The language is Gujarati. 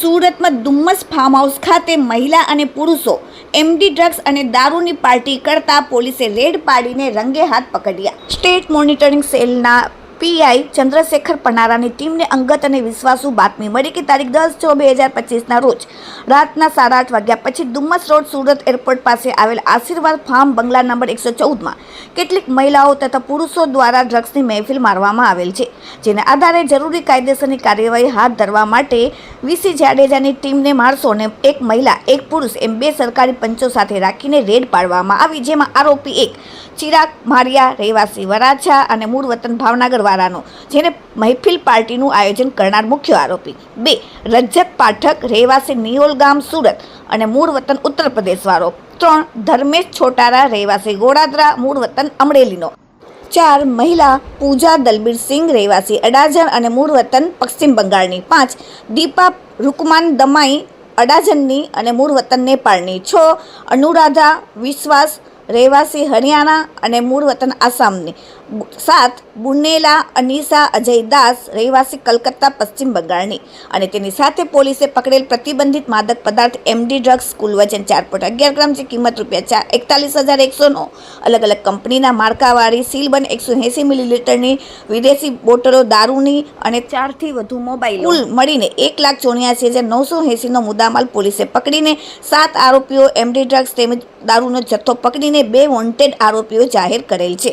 સુરતમાં ડુમ્મસ ફાર્મ હાઉસ ખાતે મહિલા અને પુરુષો એમડી ડ્રગ્સ અને દારૂની પાર્ટી કરતા પોલીસે રેડ પાડીને રંગે હાથ પકડ્યા. સ્ટેટ મોનિટરિંગ સેલના પીઆઈ ચંદ્રશેખર પનારાની ટીમને અંગત અને વિશ્વાસુ બાતમી મળી કે તારીખ દસ છ બે હજાર પચીસના રોજ રાતના સાડા આઠ વાગ્યા પછી ડુમ્મસ રોડ સુરત એરપોર્ટ પાસે આવેલ આશીર્વાદ ફાર્મ બંગલા નંબર એકસો ચૌદમાં કેટલીક મહિલાઓ તથા પુરુષો દ્વારા ડ્રગ્સની મહેફિલ મારવામાં આવેલ છે. જેના આધારે જરૂરી કાયદેસરની કાર્યવાહી હાથ ધરવા માટે વીસી જાડેજાની ટીમને માણસોને એક મહિલા, એક પુરુષ એમ બે સરકારી પંચો સાથે રાખીને રેડ પાડવામાં આવી, જેમાં આરોપી એક ચિરાગ મારિયા, રહેવાસી વરાછા અને મૂળ વતન ભાવનગર વાળાનો, જેને મહેફિલ પાર્ટીનું આયોજન કરનાર મુખ્ય આરોપી. બે, રજત પાઠક, રહેવાસી નિયોલ ગામ, સુરત અને મૂળ વતન ઉત્તર પ્રદેશ વાળો ત્રણ, ધર્મેશ છોટારા, રહેવાસી ગોડાદરા, મૂળ વતન અમરેલીનો. ચાર મહિલા પૂજા દલબીર સિંઘ રહેવાસી અડાજણ અને મૂળ વતન પશ્ચિમ બંગાળની પાંચ. દીપા રૂકમાન દમાઈ અડાજણની અને મૂળ વતન નેપાળની છ. અનુરાધા વિશ્વાસ રહેવાસી હરિયાણા અને મૂળ વતન આસામની. સાત બુનેલા અનીસા અજય દાસ રહેવાસી કલકત્તા પશ્ચિમ બંગાળની અને તેની સાથે પોલીસે પકડેલ પ્રતિબંધિત માદક પદાર્થ એમડી ડ્રગ્સ કુલ વજન ચાર પોઈન્ટ અગિયાર ગ્રામ છે કિંમત રૂપિયા ચાર એકતાલીસ હજાર એકસોનો. અલગ અલગ કંપનીના માળખાવાળી સીલબંધ એકસો એંસી મિલીલીટરની વિદેશી બોટલો દારૂની અને ચારથી વધુ મોબાઈલ. કુલ મળીને એક લાખ ચોર્યાસી હજાર નવસો એંસીનો મુદ્દામાલ પોલીસે પકડીને સાત આરોપીઓ એમડી ડ્રગ્સ તેમજ દારૂનો જથ્થો પકડીને બે વોન્ટેડ આરોપીઓ જાહેર કરેલ છે.